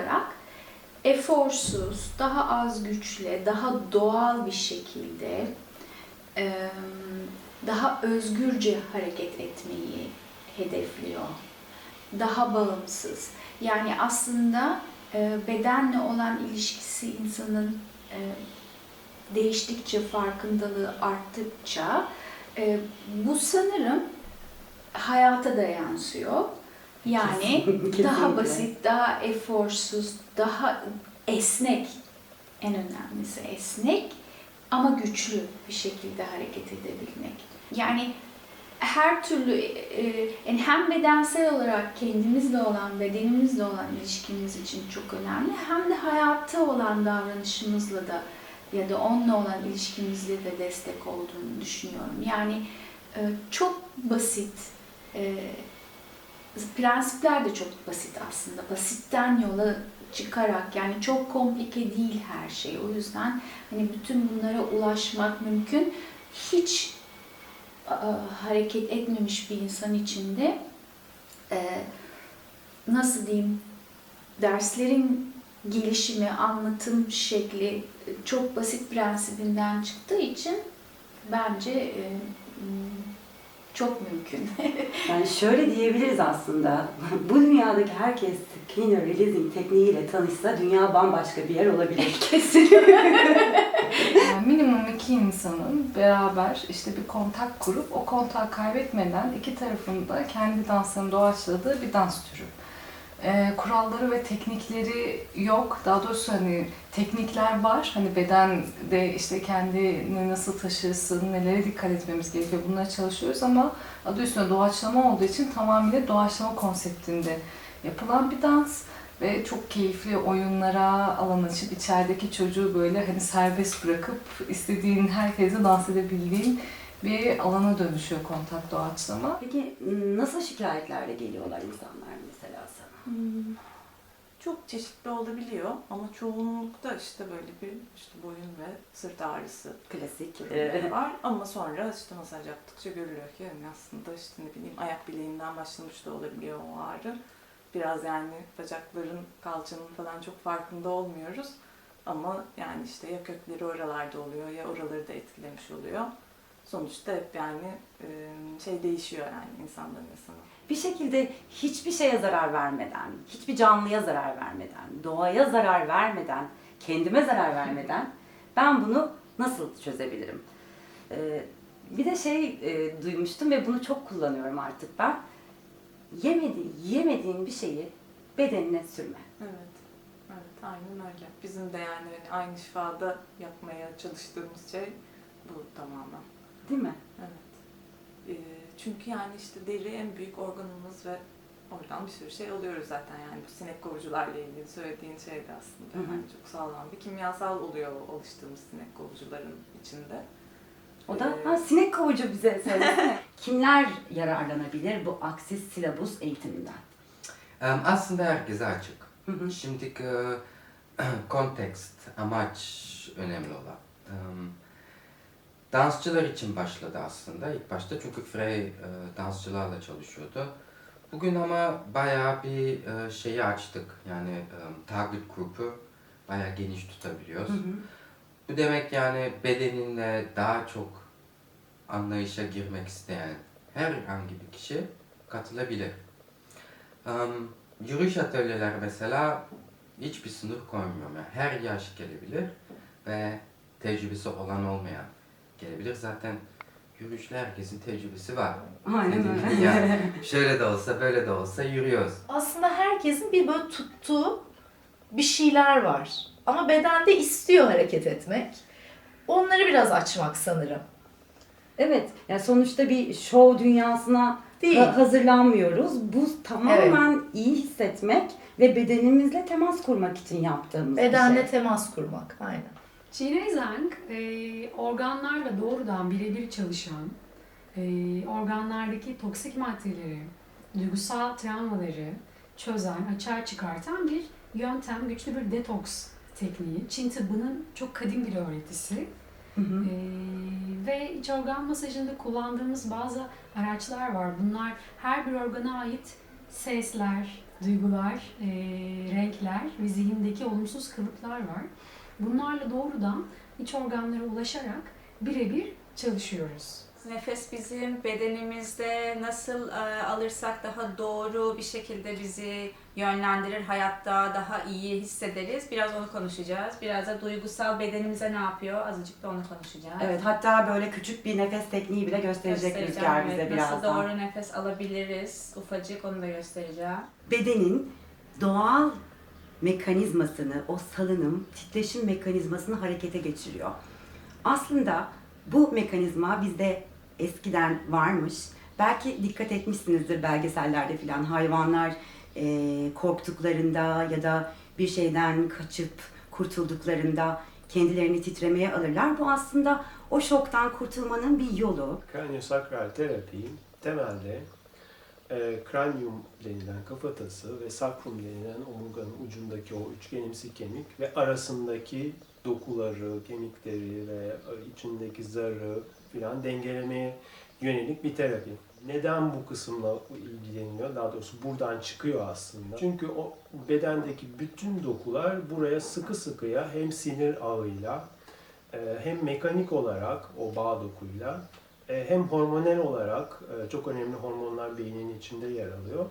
olarak eforsuz, daha az güçle, daha doğal bir şekilde daha özgürce hareket etmeyi hedefliyor. Daha bağımsız. Yani aslında bedenle olan ilişkisi insanın değiştikçe, farkındalığı arttıkça bu sanırım hayata da yansıyor. Yani Kesinlikle. daha basit, daha eforsuz, daha esnek. En önemlisi esnek ama güçlü bir şekilde hareket edebilmek. Yani her türlü e, yani hem bedensel olarak kendimizle olan, bedenimizle olan ilişkimiz için çok önemli hem de hayatta olan davranışımızla da ya da onunla olan ilişkimizle de destek olduğunu düşünüyorum. Yani e, çok basit, e, prensipler de çok basit aslında. Basitten yola çıkarak yani çok komplike değil her şey. O yüzden hani bütün bunlara ulaşmak mümkün. Hiç e, hareket etmemiş bir insan için de e, nasıl diyeyim derslerin gelişimi, anlatım şekli çok basit prensibinden çıktığı için bence e, çok mümkün. Yani şöyle diyebiliriz aslında. Bu dünyadaki herkes Kiner Releasing tekniğiyle tanışsa dünya bambaşka bir yer olabilir. Yani minimum iki insanın beraber işte bir kontak kurup o kontağı kaybetmeden iki tarafında kendi danslarını doğaçladığı bir dans türü. Ee, kuralları ve teknikleri yok. Daha doğrusu hani teknikler var. Hani bedende işte kendini nasıl taşırsın, nelere dikkat etmemiz gerekiyor bunlara çalışıyoruz ama adı üstünde doğaçlama olduğu için tamamıyla doğaçlama konseptinde yapılan bir dans ve çok keyifli oyunlara alan açıp içerideki çocuğu böyle hani serbest bırakıp istediğin herkese dans edebildiğin bir alana dönüşüyor kontak doğaçlama. Peki nasıl şikayetlerle geliyorlar insanlar mesela Çok çeşitli olabiliyor ama çoğunlukta işte böyle bir işte boyun ve sırt ağrısı Klasik. var. Ama sonra işte masaj yaptıkça görülüyor ki yani aslında işte ne bileyim ayak bileğinden başlamış da olabiliyor o ağrı. Biraz yani bacakların, kalçanın falan çok farkında olmuyoruz. Ama yani işte ya kökleri oralarda oluyor ya oraları da etkilemiş oluyor. Sonuçta hep yani şey değişiyor yani insandan insana. Bir şekilde hiçbir şeye zarar vermeden, hiçbir canlıya zarar vermeden, doğaya zarar vermeden, kendime zarar vermeden ben bunu nasıl çözebilirim? Ee, bir de şey e, duymuştum ve bunu çok kullanıyorum artık ben. Yemediğin, yemediğin bir şeyi bedenine sürme. Evet. Evet, aynen öyle. Bizim de yani hani aynı şifada yapmaya çalıştığımız şey bu tamamen. Değil mi? Evet. Ee, çünkü yani işte deri en büyük organımız ve oradan bir sürü şey alıyoruz zaten yani bu sinek kovucularla ilgili söylediğin şey de aslında Hı hı. yani çok sağlam bir kimyasal oluyor alıştığımız sinek kovucuların içinde. O da Ee, ha, sinek kovucu bize söylesene. Kimler yararlanabilir bu aksis silabus eğitiminden? Aslında herkese açık. Hı hı. Şimdiki e, kontekst, amaç önemli olan. Dansçılar için başladı aslında ilk başta çünkü Frey e, dansçılarla çalışıyordu. Bugün ama bayağı bir e, şeyi açtık. Yani em, target grubu bayağı geniş tutabiliyoruz. Hı hı. Bu demek yani bedeninle daha çok anlayışa girmek isteyen herhangi bir kişi katılabilir. Em, yürüyüş atölyeleri mesela hiçbir sınır koymuyor. Yani her yaş gelebilir ve tecrübesi olan olmayan gelebilir. Zaten yürüyüşle herkesin tecrübesi var. Aynen Dediğim öyle. yani şöyle de olsa böyle de olsa yürüyoruz. aslında herkesin bir böyle tuttuğu bir şeyler var. Ama bedende istiyor hareket etmek. Onları biraz açmak sanırım. Evet, yani sonuçta bir şov dünyasına Değil. ha- hazırlanmıyoruz. Bu tamamen iyi hissetmek ve bedenimizle temas kurmak için yaptığımız Bedenle bir şey. temas kurmak. Aynen. Çiğne Zeng, e, organlarla doğrudan birebir çalışan, e, organlardaki toksik maddeleri, duygusal travmaları çözen, açığa çıkartan bir yöntem, güçlü bir detoks tekniği. Çin tıbbının çok kadim bir öğretisi. Hı hı. E, ve iç organ masajında kullandığımız bazı araçlar var. Bunlar her bir organa ait sesler, duygular, e, renkler ve zihindeki olumsuz kalıplar var. Bunlarla doğrudan iç organlara ulaşarak birebir çalışıyoruz. Nefes bizim bedenimizde nasıl e, alırsak daha doğru bir şekilde bizi yönlendirir, hayatta daha iyi hissederiz. Biraz onu konuşacağız. Biraz da duygusal bedenimize ne yapıyor? Azıcık da onu konuşacağız. Evet hatta böyle küçük bir nefes tekniği bile gösterecek Rüzgar bize evet. birazdan. Nasıl doğru nefes alabiliriz? Ufacık onu da göstereceğim. bedenin doğal mekanizmasını, o salınım, titreşim mekanizmasını harekete geçiriyor. Aslında bu mekanizma bizde eskiden varmış. Belki dikkat etmişsinizdir belgesellerde filan hayvanlar eee, korktuklarında ya da bir şeyden kaçıp kurtulduklarında kendilerini titremeye alırlar. Bu aslında o şoktan kurtulmanın bir yolu. Kraniosakral terapi temelde e, kranium denilen kafatası ve sakrum denilen omurganın ucundaki o üçgenimsi kemik ve arasındaki dokuları, kemikleri ve e, içindeki zarı filan dengelemeye yönelik bir terapi. Neden bu kısımla ilgileniyor? Daha doğrusu buradan çıkıyor aslında. Çünkü o bedendeki bütün dokular buraya sıkı sıkıya hem sinir ağıyla e, hem mekanik olarak o bağ dokuyla hem hormonal olarak e, çok önemli hormonlar beynin içinde yer alıyor.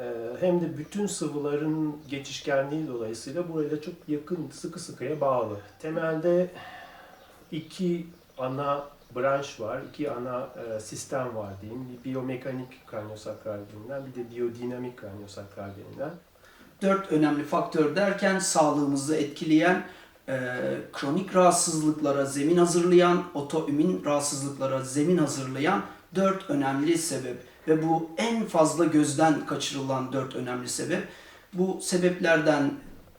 E, Hem de bütün sıvıların geçişkenliği dolayısıyla burayla çok yakın, sıkı sıkıya bağlı. Temelde iki ana branş var, iki ana e, sistem var diyeyim. Bir biyomekanik kraniosakral denilen, bir de biyodinamik kraniosakral denilen. dört önemli faktör derken sağlığımızı etkileyen, e, kronik rahatsızlıklara zemin hazırlayan, otoimmün rahatsızlıklara zemin hazırlayan dört önemli sebep. Ve bu en fazla gözden kaçırılan dört önemli sebep. Bu sebeplerden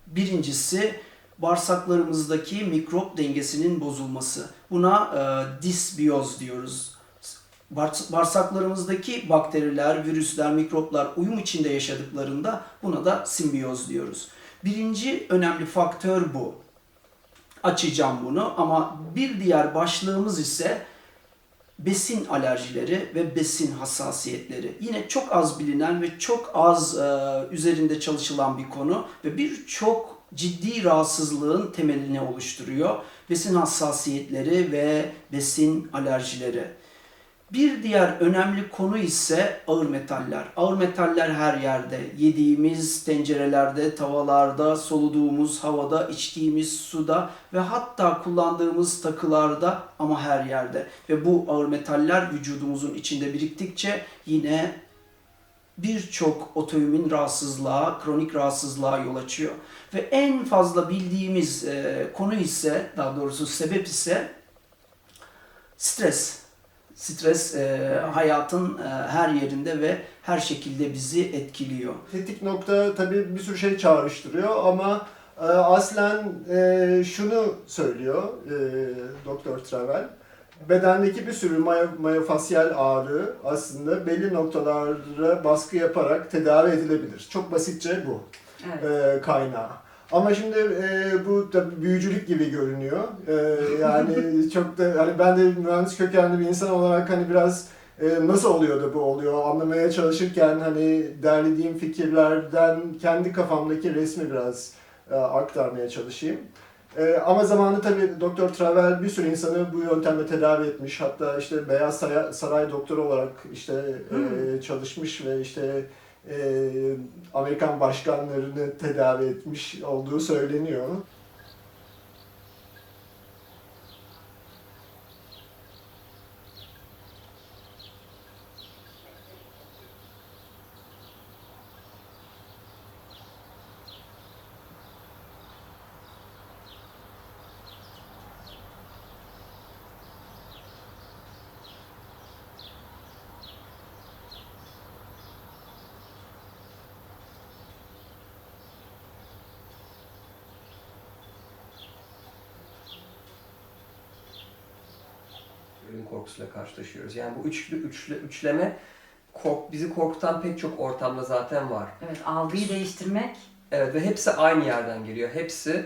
birincisi bağırsaklarımızdaki mikrop dengesinin bozulması. Buna e, disbiyoz diyoruz. Bağırs- Bağırsaklarımızdaki bakteriler, virüsler, mikroplar uyum içinde yaşadıklarında buna da simbiyoz diyoruz. Birinci önemli faktör bu. Açacağım bunu ama bir diğer başlığımız ise besin alerjileri ve besin hassasiyetleri. Yine çok az bilinen ve çok az e, üzerinde çalışılan bir konu ve birçok ciddi rahatsızlığın temelini oluşturuyor. Besin hassasiyetleri ve besin alerjileri. Bir diğer önemli konu ise ağır metaller. Ağır metaller her yerde. Yediğimiz tencerelerde, tavallarda, soluduğumuz havada, içtiğimiz suda ve hatta kullandığımız takılarda ama her yerde. Ve bu ağır metaller vücudumuzun içinde biriktikçe yine birçok otoimmün rahatsızlığa, kronik rahatsızlığa yol açıyor. Ve en fazla bildiğimiz konu ise, daha doğrusu sebep ise stres. Stres e, hayatın e, her yerinde ve her şekilde bizi etkiliyor. Kritik nokta tabii bir sürü şey çağrıştırıyor ama e, aslen e, şunu söylüyor e, Doktor Travel. Bedendeki bir sürü mayo- mayofasyal ağrı aslında belli noktalara baskı yaparak tedavi edilebilir. Çok basitçe bu Evet. e, kaynağı. Ama şimdi e, bu tabii büyücülük gibi görünüyor. E, yani çok da hani ben de mühendis kökenli bir insan olarak hani biraz e, nasıl oluyor da bu oluyor anlamaya çalışırken hani derlediğim fikirlerden kendi kafamdaki resmi biraz e, aktarmaya çalışayım. E, ama zamanında tabii Doktor Travel bir sürü insanı bu yöntemle tedavi etmiş. Hatta işte Beyaz Saray, Saray doktoru olarak işte e, çalışmış ve işte Amerikan başkanlarını tedavi etmiş olduğu söyleniyor. Ölüm korkusuyla karşılaşıyoruz. Yani bu üçlü üçlü üçleme kork bizi korkutan pek çok ortamda zaten var. Evet, algıyı değiştirmek Evet ve hepsi aynı yerden geliyor. Hepsi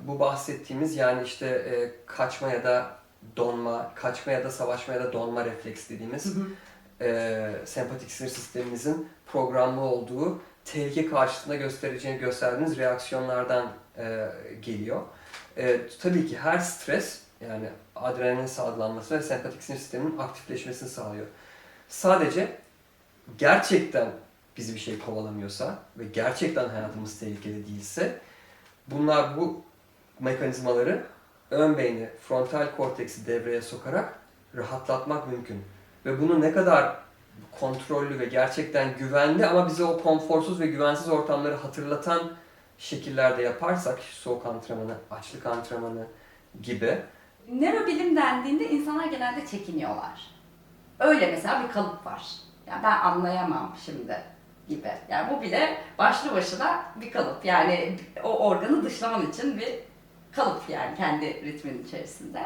bu bahsettiğimiz yani işte e, kaçma ya da donma, kaçma ya da savaşma ya da donma refleks dediğimiz e, sempatik sinir sisteminizin programlı olduğu tehlike karşısında göstereceğini gösterdiğiniz reaksiyonlardan e, geliyor. E, tabii ki her stres yani adrenalin salgılanması ve sempatik sinir sisteminin aktifleşmesini sağlıyor. Sadece gerçekten bizi bir şey kovalamıyorsa ve gerçekten hayatımız tehlikeli değilse bunlar bu mekanizmaları ön beyni, frontal korteksi devreye sokarak rahatlatmak mümkün. Ve bunu ne kadar kontrollü ve gerçekten güvenli ama bize o konforsuz ve güvensiz ortamları hatırlatan şekillerde yaparsak, soğuk antrenmanı, açlık antrenmanı gibi Nörobilim dendiğinde insanlar genelde çekiniyorlar. Öyle mesela bir kalıp var. Yani ben anlayamam şimdi gibi. Yani bu bile başlı başına bir kalıp. Yani o organı dışlaman için bir kalıp yani kendi ritmin içerisinde.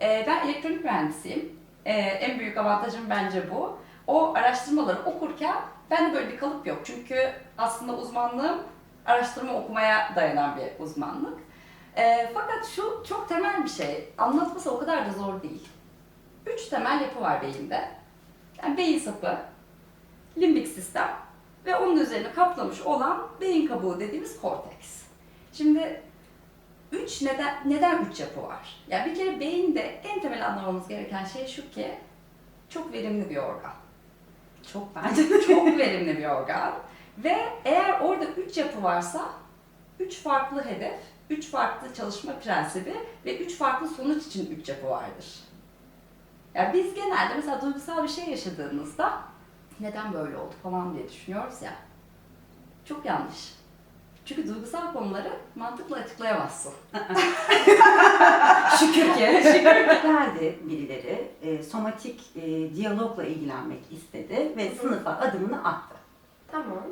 Ee, ben elektronik mühendisiyim. Ee, en büyük avantajım bence bu. O araştırmaları okurken bende böyle bir kalıp yok. Çünkü aslında uzmanlığım araştırma okumaya dayanan bir uzmanlık. Ee, fakat şu çok temel bir şey. Anlatması o kadar da zor değil. Üç temel yapı var beyinde. Yani beyin sapı, limbik sistem ve onun üzerine kaplamış olan beyin kabuğu dediğimiz korteks. Şimdi üç neden, neden üç yapı var? Yani bir kere beyinde en temel anlamamız gereken şey şu ki çok verimli bir organ. Çok bence çok verimli bir organ. Ve eğer orada üç yapı varsa üç farklı hedef, üç farklı çalışma prensibi ve üç farklı sonuç için üç yapı vardır. Ya biz genelde mesela duygusal bir şey yaşadığımızda neden böyle oldu falan diye düşünüyoruz ya. Çok yanlış. Çünkü duygusal konuları mantıkla açıklayamazsın. Şükür ki. Geldi birileri e, somatik e, diyalogla ilgilenmek istedi ve sınıfa adımını attı. Tamam.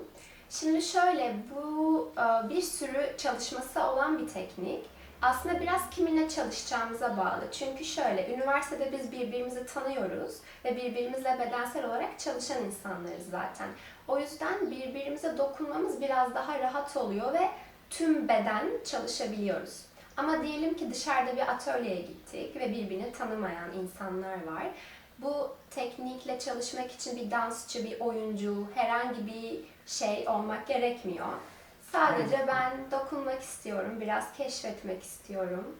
Şimdi şöyle bu e, bir sürü çalışması olan bir teknik. Aslında biraz kiminle çalışacağımıza bağlı. Çünkü şöyle, üniversitede biz birbirimizi tanıyoruz ve birbirimizle bedensel olarak çalışan insanlarız zaten. O yüzden birbirimize dokunmamız biraz daha rahat oluyor ve tüm beden çalışabiliyoruz. Ama diyelim ki dışarıda bir atölyeye gittik ve birbirini tanımayan insanlar var. Bu teknikle çalışmak için bir dansçı, bir oyuncu, herhangi bir şey olmak gerekmiyor. Sadece ben dokunmak istiyorum, biraz keşfetmek istiyorum,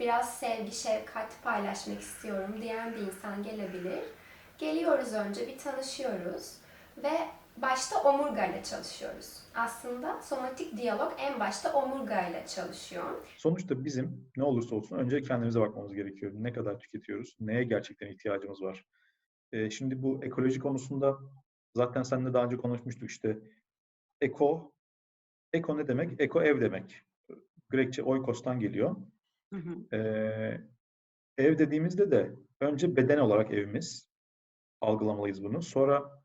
biraz sevgi, şefkat paylaşmak istiyorum diyen bir insan gelebilir. Geliyoruz önce bir tanışıyoruz ve başta omurgayla çalışıyoruz. Aslında somatik diyalog en başta omurgayla çalışıyor. Sonuçta bizim ne olursa olsun önce kendimize bakmamız gerekiyor. Ne kadar tüketiyoruz, neye gerçekten ihtiyacımız var. Ee, şimdi bu ekoloji konusunda zaten seninle daha önce konuşmuştuk işte eko, eko ne demek? Eko ev demek. Grekçe oikos'tan geliyor. Ee, ev dediğimizde de önce beden olarak evimiz, algılamalıyız bunu. Sonra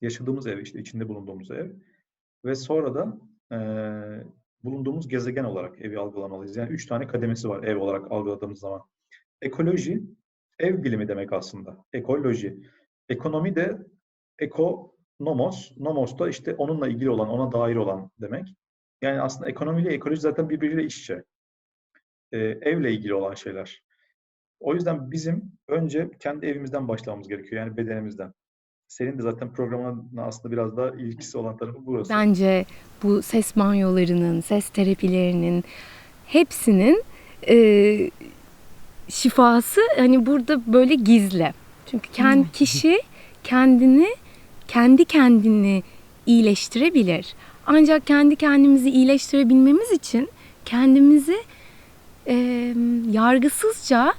yaşadığımız ev, işte içinde bulunduğumuz ev ve sonra da eee, bulunduğumuz gezegen olarak evi algılamalıyız. Yani üç tane kademesi var ev olarak algıladığımız zaman. Ekoloji, ev bilimi demek aslında. Ekoloji. Ekonomi de ekonomos. Nomos da işte onunla ilgili olan, ona dair olan demek. Yani aslında ekonomiyle ekoloji zaten birbiriyle iç içe. Ee, evle ilgili olan şeyler. O yüzden bizim önce kendi evimizden başlamamız gerekiyor. Yani bedenimizden. Senin de zaten programına aslında biraz daha ilgisi olan tarafı burası. Bence bu ses banyolarının, ses terapilerinin hepsinin e, şifası hani burada böyle gizli. Çünkü kendi kişi kendini kendi kendini iyileştirebilir. Ancak kendi kendimizi iyileştirebilmemiz için kendimizi e, yargısızca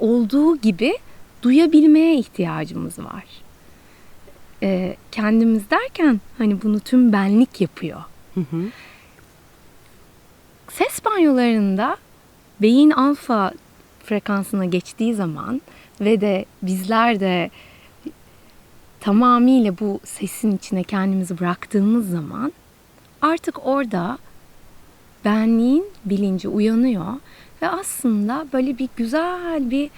olduğu gibi duyabilmeye ihtiyacımız var. E, kendimiz derken hani bunu tüm benlik yapıyor. Ses banyolarında beyin alfa frekansına geçtiği zaman ve de bizler de tamamıyla bu sesin içine kendimizi bıraktığımız zaman artık orada benliğin bilinci uyanıyor ve aslında böyle bir güzel bir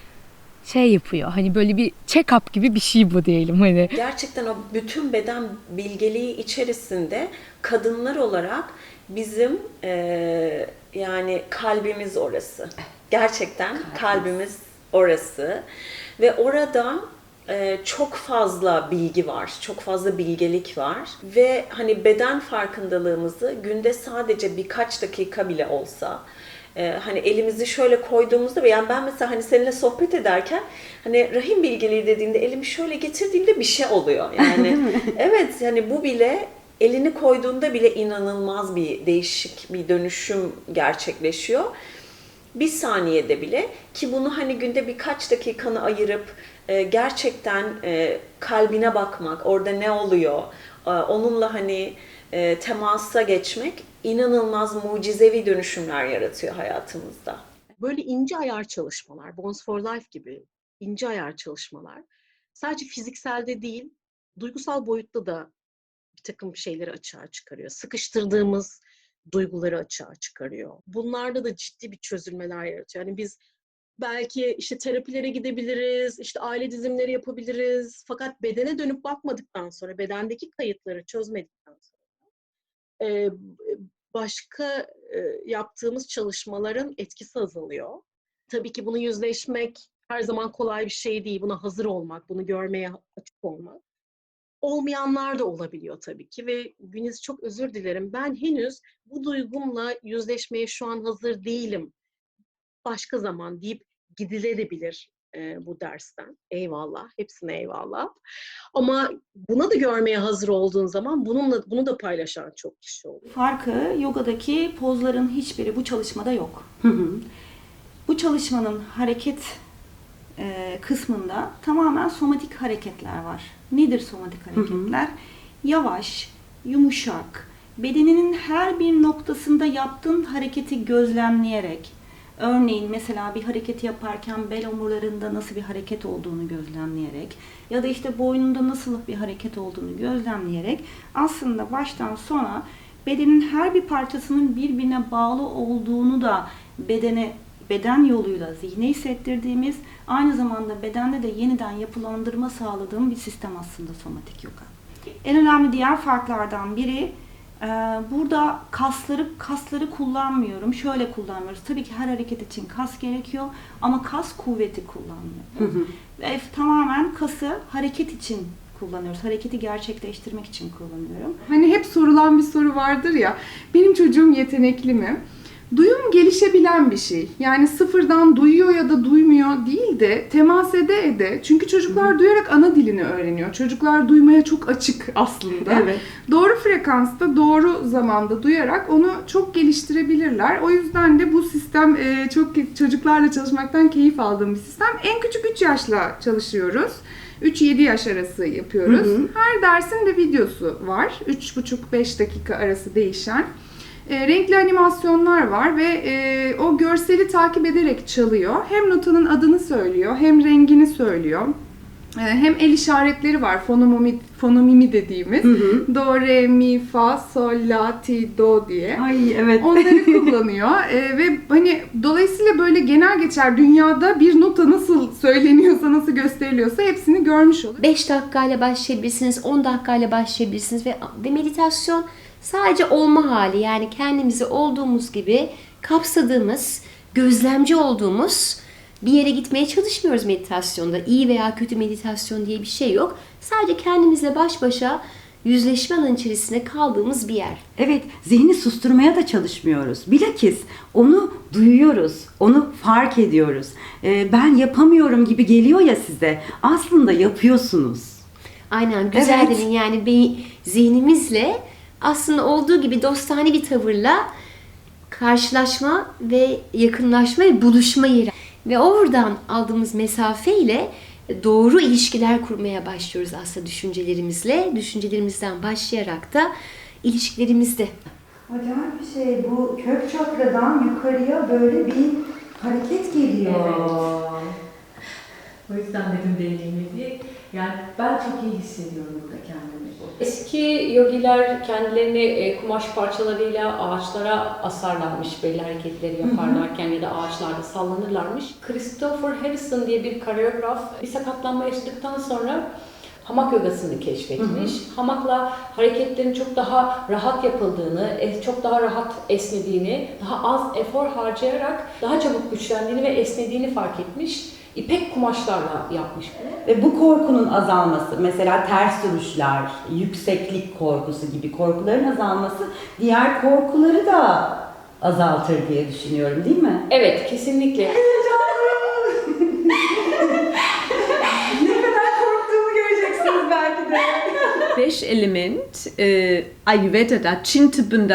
şey yapıyor. Hani böyle bir check-up gibi bir şey bu diyelim hani. Gerçekten o bütün beden bilgeliği içerisinde kadınlar olarak bizim eee, yani kalbimiz orası. Gerçekten kalbimiz orası ve orada e, çok fazla bilgi var, çok fazla bilgelik var ve hani beden farkındalığımızı günde sadece birkaç dakika bile olsa e, hani elimizi şöyle koyduğumuzda yani ben mesela hani seninle sohbet ederken hani rahim bilgeliği dediğinde elimi şöyle getirdiğimde bir şey oluyor. Yani evet yani bu bile elini koyduğunda bile inanılmaz bir değişik bir dönüşüm gerçekleşiyor bir saniyede bile ki bunu hani günde birkaç dakikanı ayırıp e, gerçekten e, kalbine bakmak, orada ne oluyor, e, onunla hani e, temasa geçmek inanılmaz mucizevi dönüşümler yaratıyor hayatımızda. Böyle ince ayar çalışmalar, Bones for Life gibi ince ayar çalışmalar sadece fizikselde değil, duygusal boyutta da bir takım şeyleri açığa çıkarıyor. Sıkıştırdığımız duyguları açığa çıkarıyor. Bunlarda da ciddi bir çözülmeler yaratıyor. Yani biz belki işte terapilere gidebiliriz, işte aile dizimleri yapabiliriz. Fakat bedene dönüp bakmadıktan sonra, bedendeki kayıtları çözmedikten sonra e, başka e, yaptığımız çalışmaların etkisi azalıyor. Tabii ki bunu yüzleşmek her zaman kolay bir şey değil. Buna hazır olmak, bunu görmeye açık olmak. Olmayanlar da olabiliyor tabii ki ve Güniz çok özür dilerim. Ben henüz bu duygumla yüzleşmeye şu an hazır değilim. Başka zaman deyip gidilebilir e, bu dersten. Eyvallah, hepsine eyvallah. Ama buna da görmeye hazır olduğun zaman bununla bunu da paylaşan çok kişi oluyor. Farkı yogadaki pozların hiçbiri bu çalışmada yok. Bu çalışmanın hareket e, kısmında tamamen somatik hareketler var. Nedir somatik hareketler? Yavaş, yumuşak, bedeninin her bir noktasında yaptığın hareketi gözlemleyerek, örneğin mesela bir hareketi yaparken bel omurlarında nasıl bir hareket olduğunu gözlemleyerek ya da işte boynunda nasıl bir hareket olduğunu gözlemleyerek aslında baştan sona bedenin her bir parçasının birbirine bağlı olduğunu da bedene beden yoluyla zihne hissettirdiğimiz, aynı zamanda bedende de yeniden yapılandırma sağladığım bir sistem aslında somatik yoga. En önemli diğer farklardan biri burada kasları kasları kullanmıyorum. Şöyle kullanmıyoruz. Tabii ki her hareket için kas gerekiyor ama kas kuvveti kullanmıyorum. Ve tamamen kası hareket için kullanıyoruz. Hareketi gerçekleştirmek için kullanıyorum. Hani hep sorulan bir soru vardır ya, benim çocuğum yetenekli mi? Duyum gelişebilen bir şey. Yani sıfırdan duyuyor ya da duymuyor değil de temas ede ede. Çünkü çocuklar duyarak ana dilini öğreniyor. Çocuklar duymaya çok açık aslında. Evet. Doğru frekansta, doğru zamanda duyarak onu çok geliştirebilirler. O yüzden de bu sistem e, çok çocuklarla çalışmaktan keyif aldığım bir sistem. En küçük 3 yaşla çalışıyoruz. 3-7 yaş arası yapıyoruz. Hı hı. Her dersin de videosu var. 3,5-5 dakika arası değişen. E, renkli animasyonlar var ve e, o görseli takip ederek çalıyor. Hem notanın adını söylüyor, hem rengini söylüyor. E, hem el işaretleri var, fonomimi, fonomimi dediğimiz. Do, re, mi, fa, sol, la, ti, do diye. Ay evet. Onları kullanıyor E, ve hani dolayısıyla böyle genel geçer dünyada bir nota nasıl söyleniyorsa, nasıl gösteriliyorsa hepsini görmüş oluyor. 5 dakikayla başlayabilirsiniz, 10 dakikayla başlayabilirsiniz ve, ve meditasyon sadece olma hali yani kendimizi olduğumuz gibi kapsadığımız, gözlemci olduğumuz bir yere gitmeye çalışmıyoruz meditasyonda. İyi veya kötü meditasyon diye bir şey yok. Sadece kendimizle baş başa yüzleşme alanı içerisinde kaldığımız bir yer. Evet, zihni susturmaya da çalışmıyoruz. Bilakis onu duyuyoruz, onu fark ediyoruz. Ee, ben yapamıyorum gibi geliyor ya size. Aslında yapıyorsunuz. Aynen güzel Evet. dedin yani zihnimizle aslında olduğu gibi dostane bir tavırla karşılaşma ve yakınlaşma ve buluşma yeri. Ve oradan aldığımız mesafeyle doğru ilişkiler kurmaya başlıyoruz aslında düşüncelerimizle. Düşüncelerimizden başlayarak da ilişkilerimizde. Acayip bir şey. Bu kök çakradan yukarıya böyle bir hareket geliyor. O yüzden dedim deneyimli diye. Yani ben çok iyi hissediyorum burada kendimi. Eski yogiler kendilerini e, kumaş parçalarıyla ağaçlara asarlarmış belli hareketleri yaparlarken ya da ağaçlarda sallanırlarmış. Christopher Harrison diye bir koreograf bir sakatlanma yaşadıktan sonra hamak yogasını keşfetmiş. Hamakla hareketlerin çok daha rahat yapıldığını, e, çok daha rahat esnediğini, daha az efor harcayarak daha çabuk güçlendiğini ve esnediğini fark etmiş. İpek kumaşlarla yapmış. Ve bu korkunun azalması, mesela ters duruşlar, yükseklik korkusu gibi korkuların azalması diğer korkuları da azaltır diye düşünüyorum değil mi? Evet, kesinlikle. ne kadar korktuğumu göreceksiniz belki de. Beş element, e, Ayurveda'da, Çin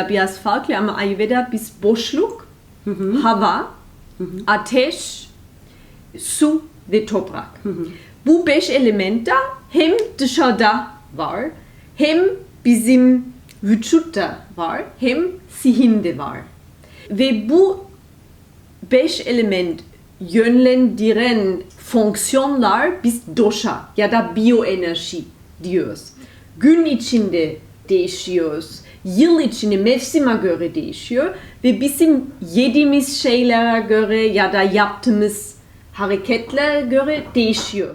biraz farklı ama Ayurveda biz boşluk, hava, ateş, su ve toprak. Bu beş element de hem dışarıda var, hem bizim vücutta var, hem zihinde var. Ve bu beş element yönlendiren fonksiyonlar biz dosha ya da biyoenerji diyoruz. Gün içinde değişiyoruz. Yıl içinde mevsime göre değişiyor ve bizim yediğimiz şeylere göre ya da yaptığımız hareketlere göre değişiyor.